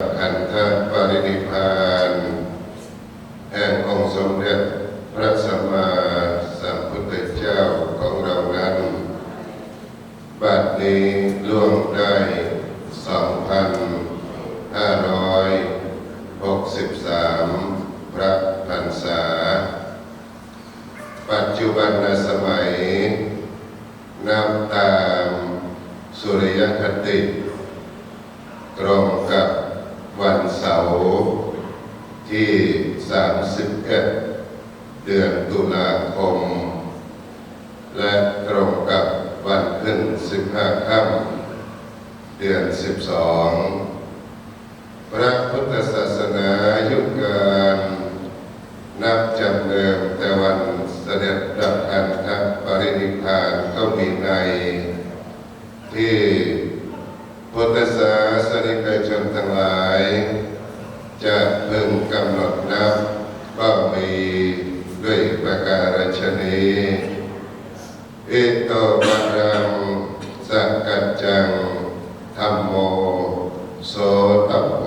ขันธปรินิพพานแห่งองค์สมเด็จพระสัมมาสัมพุทธเจ้าของเรานั้น บัดนี้ล่วงได้2,563 พระพรรษา ปัจจุบันสมัย นับตามสุริยคติ ตรงกับวันเสาร์ที่ 31 เดือนตุลาคม และตรงกับวันขึ้น 15 ค่ำเดือน12พระพุทธศาสนายุคการนับจำเดิมแต่วันเสด็จดับขันธปรินิพานก็มีในที่พุทธศาสนิกชนทั้งหลาย จะพึงกำหนดนับก็มีด้วยประการฉนี้อิโตปะรังสักกัจจังธรรมโม โสตัปโป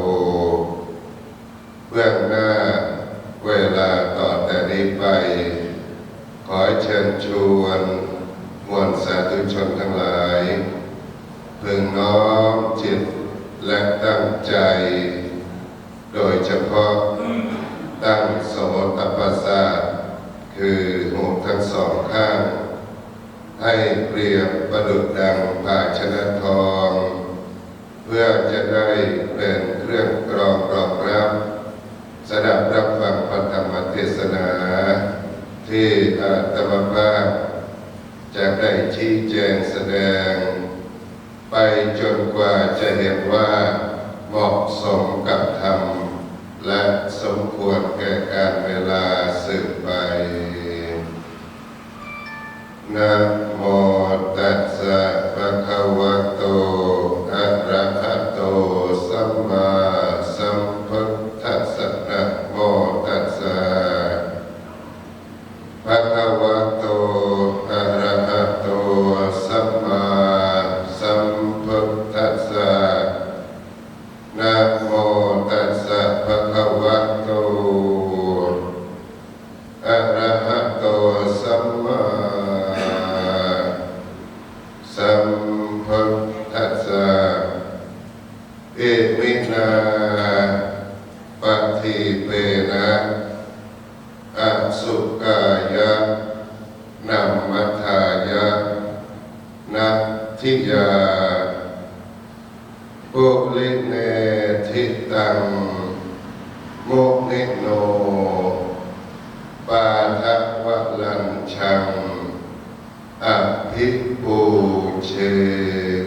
เบื้องหน้าเวลาต่อแต่นี้ไป ขอ เชิญชวนมวลสาธุชนทั้งหลาย พึงน้อมจิตและตั้งใจ โดยเฉพาะตั้งโสตประสาทคือหูทั้งสองข้าง ให้เปรียบประดุจดังภาชนะทอง เพื่อจะได้เป็นเครื่องกรองรองรับสดับรับฟังพระธรรมเทศนา ที่อาตมาภาพจะได้ชี้แจงแสดง ไปจนกว่าจะเห็นว่าเหมาะสมกับธรรม และสมควรแก่การเวลาสืบไปนะโมตัสสะภะคะวะโต อะระหะโต สัมมา เอมินาปฏิเปนะ อสุกายะนัมมัทายะนัตทิยาปุริเนทิตังโมนิโน ปาทะวะลัญชัง อภิปูเช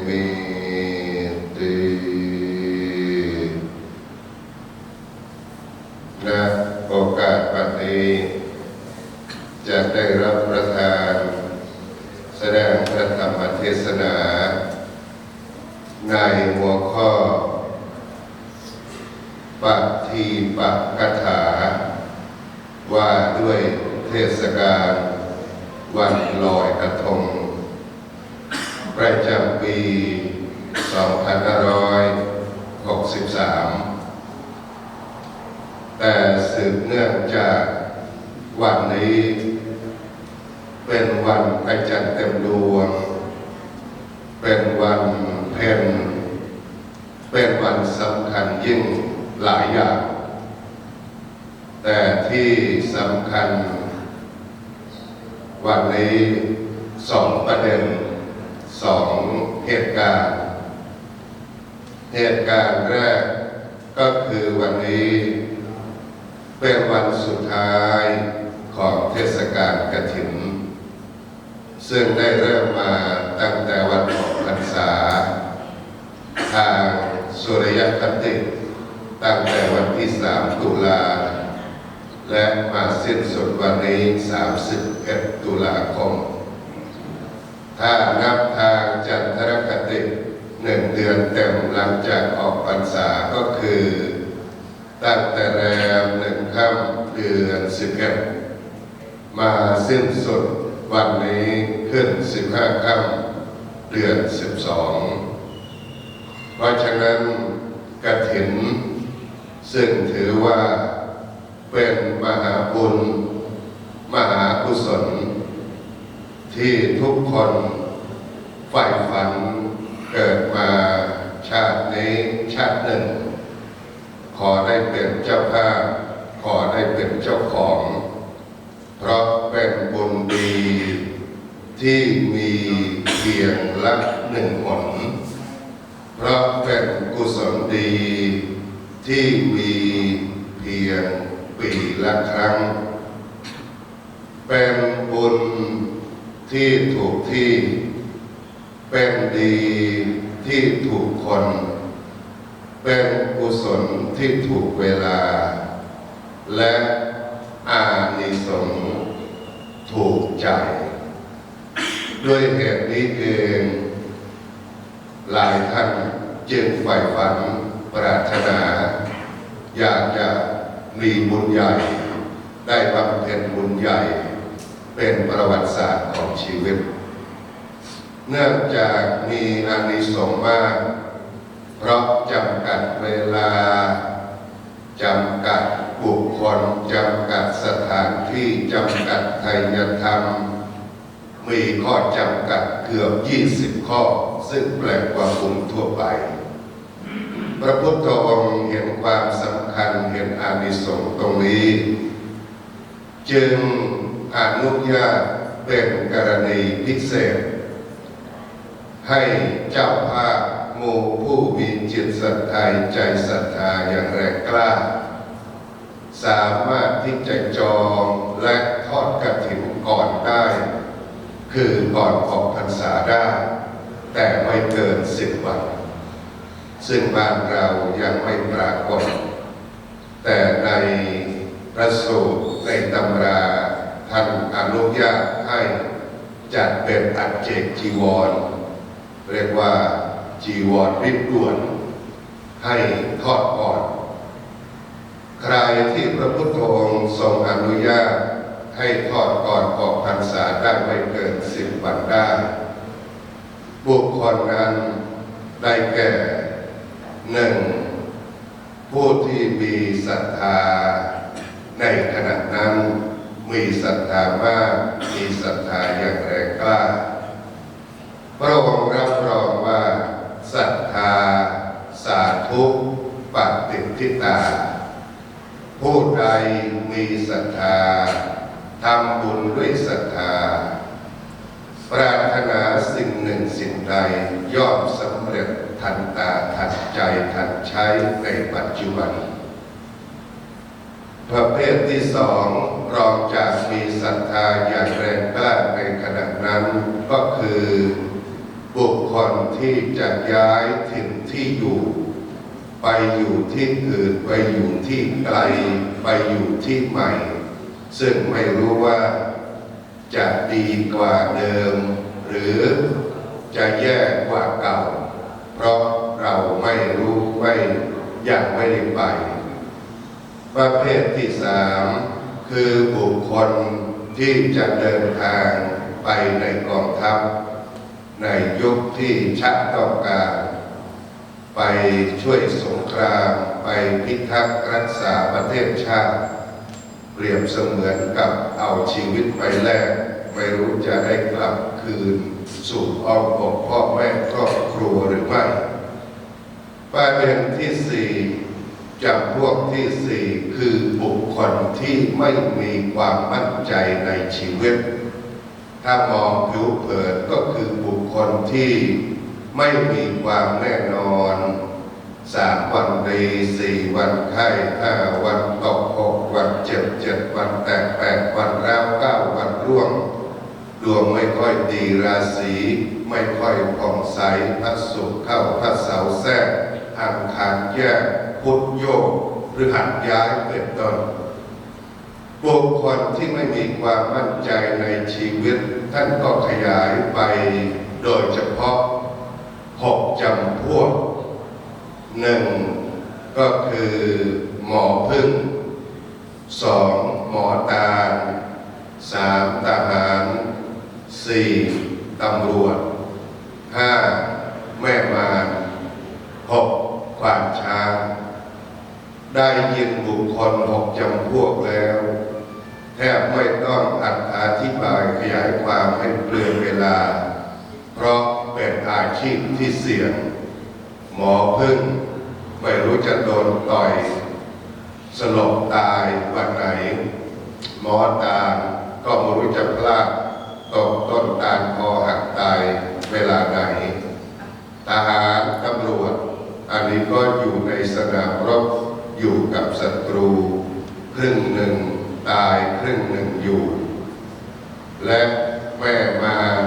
มิติณโอกาสบัดนี้ จะได้รับประทาน แสดงพ ระธรรมเทศนา ในหัวข้อปฏิปักกถา ว่าด้วยเทศกาลวันลอยกระทง ประจำปี 2563 แต่สืบเนื่องจากวันนี้ เป็นวันพระจันทร์เต็มดวง เป็นวันเพ็ญเป็นวันสำคัญยิ่งหลายอย่าง แต่ที่สำคัญ วันนี้สองประเด็นสองเหตุการณ์ เหตุการณ์แรกก็คือวันนี้เป็นวันสุดท้ายของเทศกาลกฐิน ซึ่งได้เริ่มมาตั้งแต่วันออกพรรษา ทางสุริยคติตั้งแต่วันที่ 3 ตุลา และมาสิ้นสุดวันนี้ 31 ตุลาคม ถ้านับทางจันทรคติหนึ่งเดือนเต็มหลังจากออกพรรษาก็คือ ตั้งแต่แรมหนึ่งค่ำเดือนสิบเอ็ดมาสิ้นสุดวันนี้ ขึ้นสิบห้าค่ำเดือนสิบสองเพราะฉะนั้นกฐิน ซึ่งถือว่าเป็นมหาบุญ มหากุศล ที่ทุกคนใฝ่ฝันเกิดมาชาตินี้ชาติหนึ่ง ขอได้เป็นเจ้าภาพขอได้เป็นเจ้าของ เพราะเป็นบุญดี ที่มีเพียงละหนึ่งหนเพราะเป็นกุศลดี ที่มีเพียงปีละครั้ง เป็นบุญที่ถูกที่ เป็นดีที่ถูกคน เป็นกุศลที่ถูกเวลา และอานิสงส์ถูกใจ ด้วยเหตุนี้เองหลายท่านจึงใฝ่ฝันปรารถนา อยากจะมีบุญใหญ่ ได้บำเพ็ญบุญใหญ่ เป็นประวัติศาสตร์ของชีวิต เนื่องจากมีอานิสงส์มาก เพราะจำกัดเวลาจำกัดบุคคลจำกัดสถานที่จำกัดไทยธรรม มีข้อจำกัดเกือบ 20 ข้อ ซึ่งแปลกกว่าบุญทั่วไป พระพุทธองค์เห็นความสำคัญเห็นอานิสงส์ตรงนี้ จึงอนุญาตเป็นกรณีพิเศษ ให้เจ้าภาพหมู่ผู้มีจิตศรัทธาใจศรัทธาอย่างแรงกล้า สามารถที่จะจองและทอดกระถิ่นก่อนได้ คือก่อนออกพรรษาได้ แต่ไม่เกินสิบวัน ซึ่งบ้านเรายังไม่ปรากฏ แต่ในพระสูตรในตำราท่านอนุญาตให้จัดเป็นอัจเจกจีวร เรียกว่าจีวรริบด่วน ให้ทอดก่อน ใครที่พระพุทธองค์ทรงอนุญาต ให้ทอดก่อนออกพรรษาได้ไม่เกินสิบวันได้ บุคคลนั้นได้แก่หนึ่งผู้ที่มีศรัทธาในขณะนั้นมีศรัทธามาก มีศรัทธาอย่างแรงกล้า พระองค์รับรองว่าศรัทธา สาธุปฏิทิตา ผู้ใดมีศรัทธา ทำบุญด้วยศรัทธา ปรารถนาสิ่งหนึ่งสิ่งใดย่อมสำเร็จทันตาทันใจทันใช้ในปัจจุบัน ประเภทที่สองรองจากมีศรัทธาอย่างแรงกล้าในขณะนั้นก็คือบุคคลที่จะย้ายถิ่นที่อยู่ ไปอยู่ที่อื่นไปอยู่ที่ไกล ไปอยู่ที่ใหม่ ซึ่งไม่รู้ว่าจะดีกว่าเดิม หรือจะแย่กว่าเก่า เพราะเราไม่รู้ไม่ยังไม่ได้ไป ประเภทที่สามคือบุคคลที่จะเดินทางไปในกองทัพ ในยุคที่ชักต้องการ ไปช่วยสงคราม ไปพิทักษ์รักษาประเทศชาติ เปรียบเสมือนกับเอาชีวิตไปแลกไม่รู้จะได้กลับคืนสู่อ้อมอกพ่อแม่ครอบครัวหรือไม่ประเด็นที่สี่จำพวกที่สี่คือบุคคลที่ไม่มีความมั่นใจในชีวิต ถ้ามองผิวเผินก็คือบุคคลที่ไม่มีความแน่นอนสามวันดีสี่วันไข้ห้าวันตกหก วันเจ็ดเจ็ดวันแตกแปดวันแล้วเก้าวันร่วง ดวงไม่ค่อยดีราศีไม่ค่อยผ่องใสพระศุกร์เข้าพระเสาแทรกอังคารแยกพุทธโยกหรือหัดย้ายเป็นต้นบุคคลที่ไม่มีความมั่นใจในชีวิต ท่านก็ขยายไปโดยเฉพาะหกจำพวกหนึ่งก็คือหมอพึ่ง สองหมอตาสามทหารสี่ตำรวจห้าแม่มารหกควานช้างได้ยินบุคคลหกจำพวกแล้ว แทบไม่ต้องอธิบายขยายความให้เปลืองเวลา เพราะเป็นอาชีพที่เสี่ยง หมอพึ่งไม่รู้จะโดนต่อย สลบตายวันไหน หมอตาก็ไม่รู้จะพลาดตกต้นตาลคอหักตายเวลาไหน ทหารตำรวจ อันนี้ก็อยู่ในสนามรบอยู่กับศัตรู ครึ่งหนึ่งตายครึ่งหนึ่งอยู่ และแม่มาร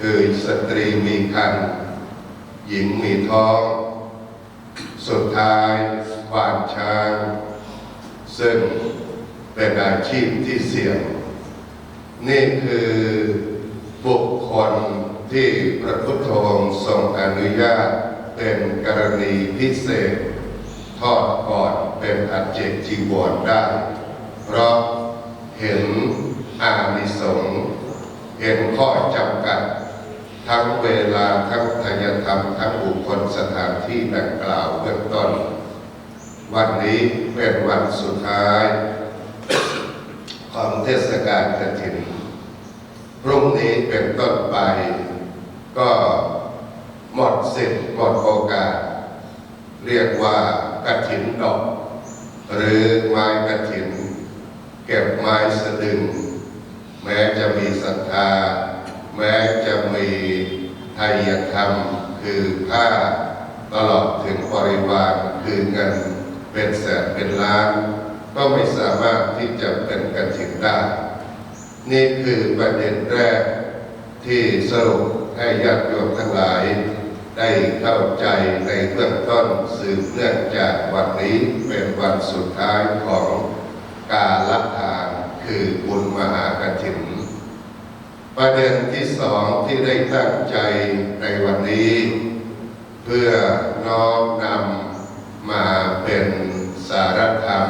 คือสตรีมีคันหญิงมีท้อง สุดท้ายควานช้าง ซึ่งเป็นอาชีพที่เสี่ยง นี่คือบุคคลที่พระพุทธองค์ทรงอนุญาตเป็นกรณีพิเศษ ทอดก่อนเป็นอัจเจกจีวรได้ เพราะเห็นอานิสงส์เห็นข้อจำกัด ทั้งเวลาทั้งทายธรรม ทั้งบุคคลสถานที่ดังกล่าวเบื้องต้น วันนี้เป็นวันสุดท้าย ของเทศกาลกฐิน พรุ่งนี้เป็นต้นไป ก็หมดสิทธิ์หมดโอกาส เรียกว่ากฐินดอก หรือไม้กฐิน เก็บไม้สะดึง แม้จะมีศรัทธา แม้จะมีไทยธรรม คือผ้าตลอดถึงบริวารคือเงิน เป็นแสนเป็นล้าน ก็ไม่สามารถที่จะเป็นกฐินได้ นี่คือประเด็นแรกที่สรุปให้ญาติโยมทั้งหลาย ได้เข้าใจในเบื้องต้นสืบเนื่องจากวันนี้เป็นวันสุดท้ายของการละทานคือบุญมหากฐิน ประเด็นที่สองที่ได้ตั้งใจในวันนี้ เพื่อน้อมนำ มาเป็นสารธรรม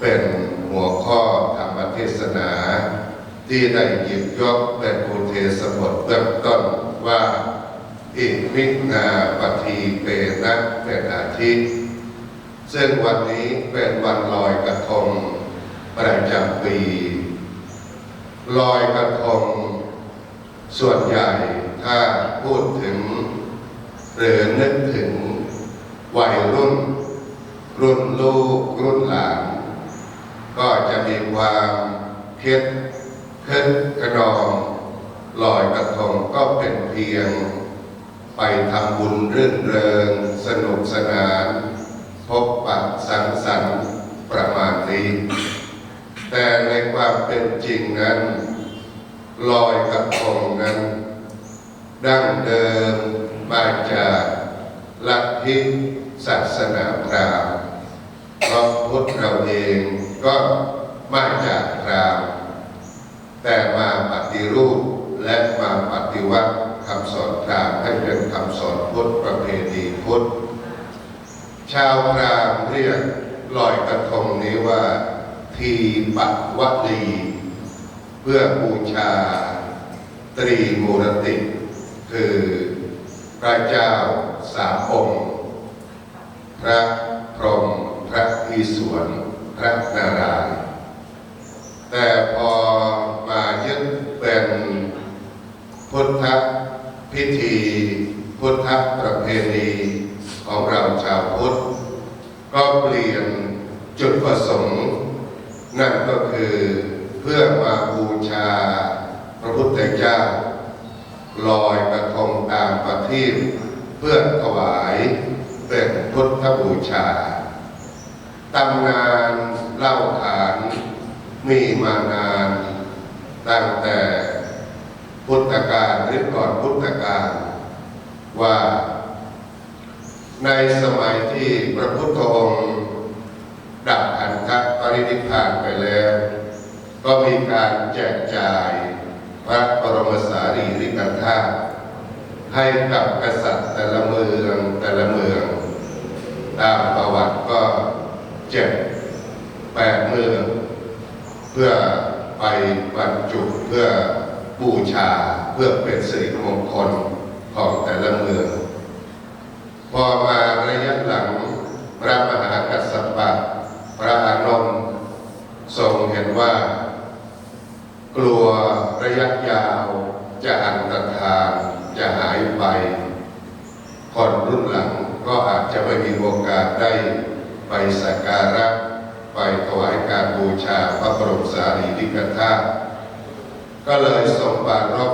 เป็นหัวข้อธรรมเทศนา ที่ได้หยิบยกเป็นอุเทศบทเบื้องต้นว่าอิมินาปฏิเปนะเป็นอาทิตย์ซึ่งวันนี้เป็นวันลอยกระทงประจำปี ลอยกระทง ส่วนใหญ่ถ้าพูดถึง หรือนึกถึง วัยรุ่น รุ่นลูกรุ่นหลานก็จะมีความคิดขึ้นกระนองลอยกระทงก็เป็นเพียง ไปทำบุญรื่นเริง สนุกสนาน พบปะสังสรรค์ประมาณนี้ แต่ในความเป็นจริงนั้นลอยกระทงนั้น ดั้งเดิมมาจาก หลัทธิศาสนาพราหมณ์เพราะพุทธเราเองก็มาจากพราหมณ์แต่มาปฏิรูปและมาปฏิวัติคำสอนพราหมณ์ให้เป็นคำสอนพุทธประเพณีพุทธชาวพราหมณ์เรียกลอยกระทงนี้ว่าทีปัตวลีเพื่อบูชาตรีมูรติ คือพระเจ้า สามองค์ พระพรหมพระอิศวรพระนารายณ์แต่พอมายึดเป็นพุทธพิธี พุทธประเพณีของเราชาวพุทธ ก็เปลี่ยนจุดประสงค์ นั่นก็คือเพื่อมาบูชาพระพุทธเจ้าลอยกระทงตามประทีป เพื่อถวายเป็นพุทธบูชาตำนานเล่าขานมีมานานตั้งแต่พุทธกาลหรือก่อนพุทธกาลว่า ในสมัยที่พระพุทธองค์ดับขันธปรินิพพานไปแล้ว ก็มีการแจกจ่ายพระบรมสารีริกธาตุ ให้กับกษัตริย์แต่ละเมืองแต่ละเมืองตามประวัติก็เจ็ดแปดเมือง เพื่อไปบรรจุเพื่อบูชาเพื่อเป็นสิริมงคลของแต่ละเมือง พอมาระยะหลังพระมหากัสสปะพระอานนท์ทรงเห็นว่า กลัวระยะยาวจะอันตรธาน จะหายไป คนรุ่นหลังก็อาจจะไม่มีโอกาสได้ไปสักการะ ไปถวายการบูชาพระบรมสารีริกธาตุก็เลยทรงปรารภ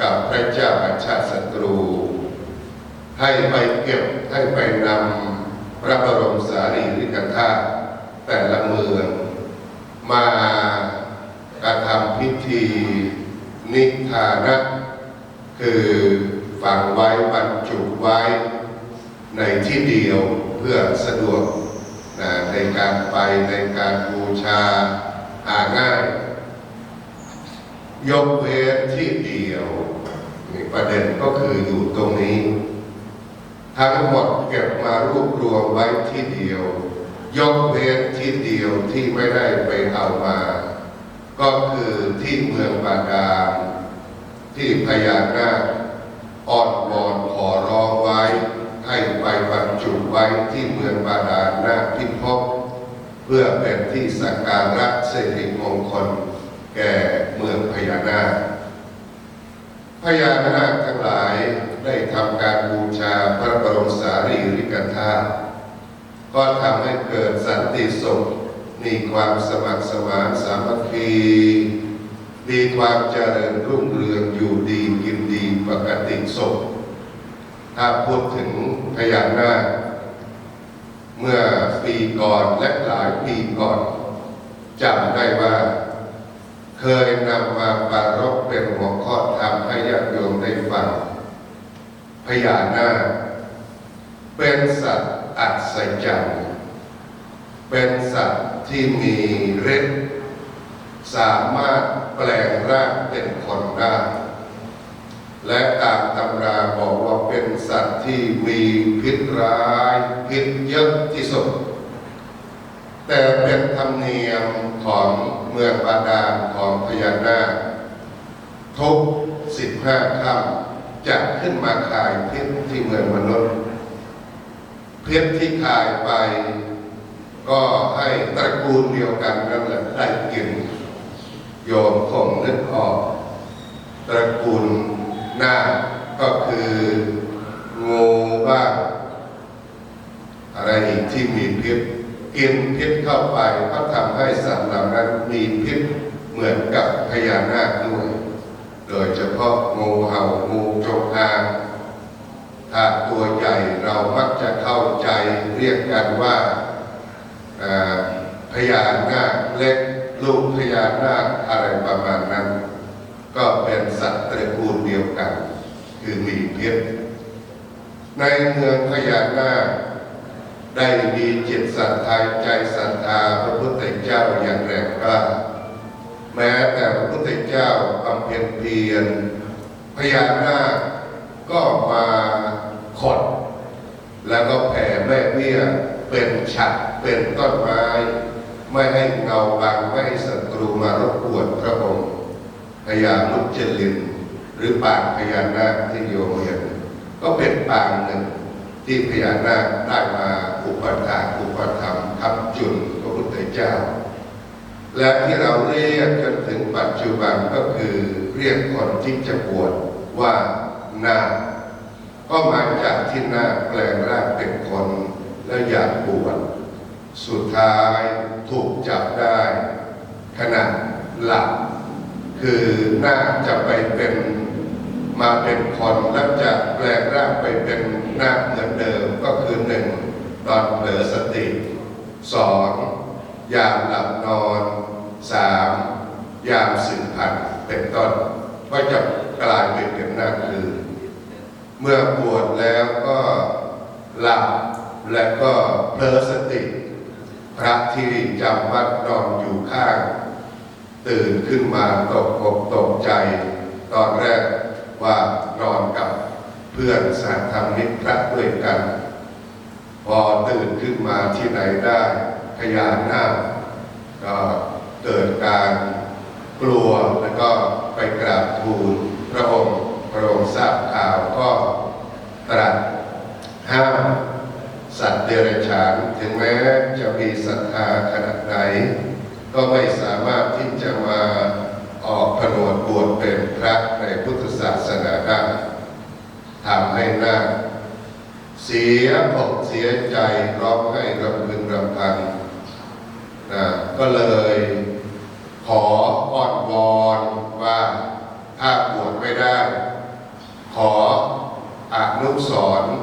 กับพระเจ้าอาชาติศัตรู ให้ไปเก็บให้ไปนำพระบรมสารีริกธาตุแต่ละเมืองมากระทำพิธีนิทานะ คือฝังไว้บรรจุไว้ในที่เดียวเพื่อสะดวกนะในการไปในการบูชาหาง่าย ยกเว้นที่เดียวนี่ประเด็นก็คืออยู่ตรงนี้ ทั้งหมดเก็บมารวบรวมไว้ที่เดียว ยกเว้นที่เดียวที่ไม่ได้ไปเอามา ก็คือที่เมืองบาดาล ที่พญานาคอ้อนวอนขอร้องไว้ ให้ไปบรรจุไว้ที่เมืองบาดาลนาพิภพเพื่อเป็นที่สักการะสิริมงคล แก่เมืองพญานาคพญานาคทั้งหลายได้ทำการบูชาพระบรมสารีริกธาตุก็ทำให้เกิดสันติสุขมีความสมัครสมานสามัคคี มีความเจริญรุ่งเรืองอยู่ดีกินดีปกติสุขถ้าพูดถึงพญานาคเมื่อปีก่อนและหลายปีก่อนจำได้ว่า เคยนำมาปรารบเป็นหัวข้อธรรมให้ญาติโยมได้ฟังพญานาคเป็นสัตว์อัศจรรย์เป็นสัตว์ที่มีฤทธิ์ สามารถแปลงร่างเป็นคนได้ และตามตำราบอกว่าเป็นสัตว์ที่มีพิษร้ายพิษเยอะที่สุด แต่เป็นธรรมเนียมของเมืองบาดาลของพญานาคทุกสิบห้าค่ำจะขึ้นมาขายพชรที่เมืองมนุษย์เพชรที่ขายไปก็ให้ตระกูลเดียวกันนั่นแหละได้กิน โยมคงนึกออกตระกูลนาคก็คืองูบ้างอะไรอีกที่มีพิษกินพิษเข้าไปก็ทำให้สัตว์เหล่านั้นมีพิษเหมือนกับพญานาคด้วย โดยเฉพาะงูเห่างูจงอางถ้าตัวใหญ่เรามักจะเข้าใจเรียกกันว่าอ่าพญานาคเล็ก ลูกพญานาคอะไรประมาณนั้น ก็เป็นสัตว์ตระกูลเดียวกัน คือมีเพิษในเมืองพญานาคได้มีจิตศรัทธาใจศรัทธาพระพุทธเจ้าอย่างแรงกล้าแม้แต่พระพุทธเจ้าบำเพ็ญเพียรพญานาคก็มาขด แล้วก็แผ่แม่เบี้ยเป็นฉัดเป็นต้นไม้ ไม่ให้เงาบังไม่ให้ศัตรูมารบกวนพระองค์พญามุจลิน หรือปางพญานาคที่โยมเห็นก็เป็นปางหนึ่งที่พญานาคได้มาอุปถาอุปถัมภ์คำจุนพระพุทธเจ้า และที่เราเรียกจนถึงปัจจุบันก็คือเรียกคนที่จะบวชว่านาคก็มาจากที่นาคแปลงร่างเป็นคนแล้วอยากบวช สุดท้ายถูกจับได้ ขณะหลับคือน่าจะไปเป็นมาเป็นคนแล้วจะแปลงร่างไปเป็นหน้าเหมือนเดิมก็คือหนึ่งตอนเผลอสติสองยามหลับนอนสามยามสืบพันธุ์เป็นต้นก็จะกลายเป็นเป็นหน้าคือ เมื่อบวชแล้วก็หลับและก็เผลอสติ พระที่จำวัดนอนอยู่ข้าง ตื่นขึ้นมาตกอกตกใจ ตอนแรกว่านอนกับเพื่อนสารธรรมิกพระด้วยกัน พอตื่นขึ้นมาที่ไหนได้พยานหน้าก็เกิดการกลัวแล้วก็ไปกราบทูลพระองค์พระองค์ทราบข่าวก็ตรัสห้าม สัตว์เดรัจฉานถึงแม้จะมีศรัทธาขนาดไหน ก็ไม่สามารถที่จะมาออกผนวดบวชเป็นพระในพุทธศาสนาได้ทำให้นาคเสียอกเสียใจร้องให้รำพึงรำพันนะก็เลยขออ้อนวอนว่าถ้าบวชไม่ได้ ขออนุสรณ์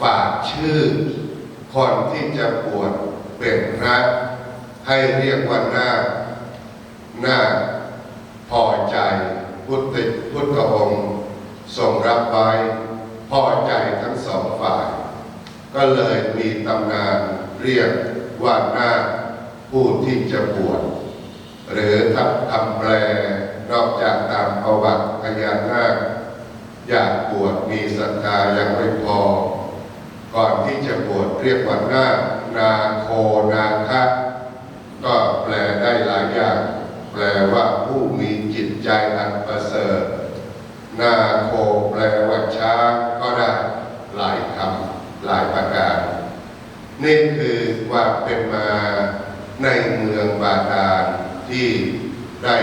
ฝากชื่อ คนที่จะบวชเป็นพระให้เรียกว่านาคนาพอใจพุทธพุทธองค์ทรงรับไว้พอใจทั้งสองฝ่าย ก็เลยมีตำนานเรียกว่านาผู้ที่จะบวชหรือถ้าคำแปลนอกจากตามประวัติพญานาคอยากบวชมีศรัทธายังไม่พอ ก่อนที่จะบวชเรียกว่านานาโคนาคะก็แปลได้หลายอย่าง แปลว่าผู้มีจิตใจอันประเสริฐนาโคแปลว่าช้างก็ได้หลายคำหลายประการ นี่คือความเป็นมาในเมืองบาดาลที่ได้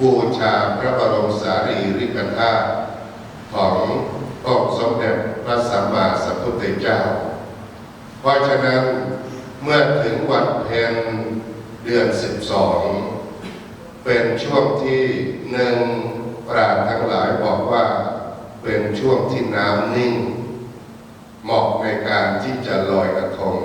บูชาพระบรมสารีริกธาตุขององค์สมเด็จพระสัมมา เจ้า เพราะฉะนั้นเมื่อถึงวันเพ็ญเดือนสิบสองเป็นช่วงที่หนึ่งปราชญ์ทั้งหลายบอกว่าเป็นช่วงที่น้ำนิ่ง เหมาะในการที่จะลอยกระทง